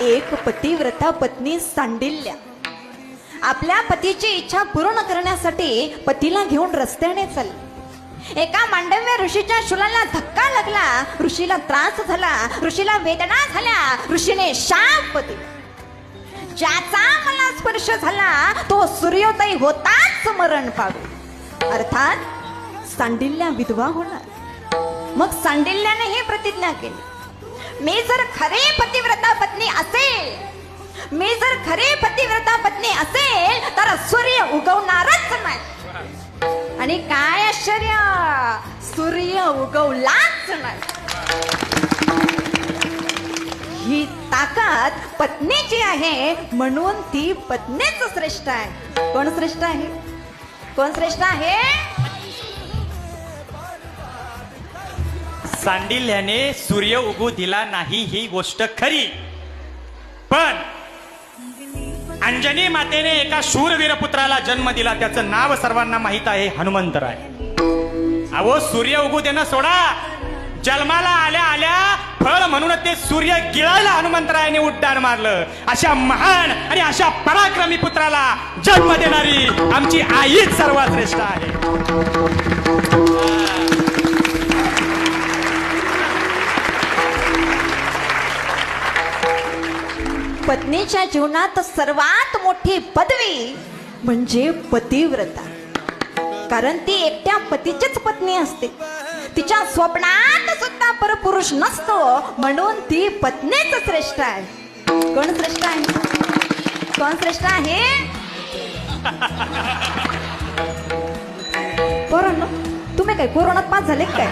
एक पतिव्रता पत्नी सांडिल्या आपल्या पतीची इच्छा पूर्ण करण्यासाठी पतीला घेऊन रस्त्याने चालली. एका मांडव्य ऋषीच्या शुलाला धक्का लागला. ऋषीला त्रास झाला. ऋषीला वेदना झाल्या. ऋषीने शाप दिला. ज्याचा मला स्पर्श झाला तो सूर्योदय होताच मरण पावे. अर्थात सांडिल्या विधवा होणार. मग सांडिल्याने ही प्रतिज्ञा केली. मी जर खरे पतिव्रता मी जर खरे पतिव्रता पत्नी असेल तर सूर्य उगवणारच नाही. आणि काय आश्चर्य? सूर्य उगवलाच नाही. ही ताकद पत्नीची आहे म्हणून ती पत्नीच श्रेष्ठ आहे. कोण श्रेष्ठ आहे? कोण श्रेष्ठ आहे? सांडिल्याने सूर्य उगू दिला नाही ही गोष्ट खरी. पण अंजनी मातेने एका शूरवीर पुत्राला जन्म दिला. त्याचं नाव सर्वांना माहीत आहे हनुमंतराय. अहो सूर्य उगू देणं सोडा. जन्माला आल्या आल्या फळ म्हणून ते सूर्य गिळायला हनुमंतरायाने उड्डाण मारलं. अशा महान आणि अशा पराक्रमी पुत्राला जन्म देणारी आमची आईच सर्वात श्रेष्ठ आहे. पत्नीच्या जीवनात सर्वात मोठी पदवी म्हणजे पतिव्रता. कारण ती एकट्या पतीचीच पत्नी असते. तिच्या स्वप्नात सुद्धा परपुरुष नसतो म्हणून ती पत्नीच श्रेष्ठ आहे. कोण श्रेष्ठ आहे? कोण श्रेष्ठ आहे? पोरांनो तुम्ही काय कोरोनात पास झाले काय?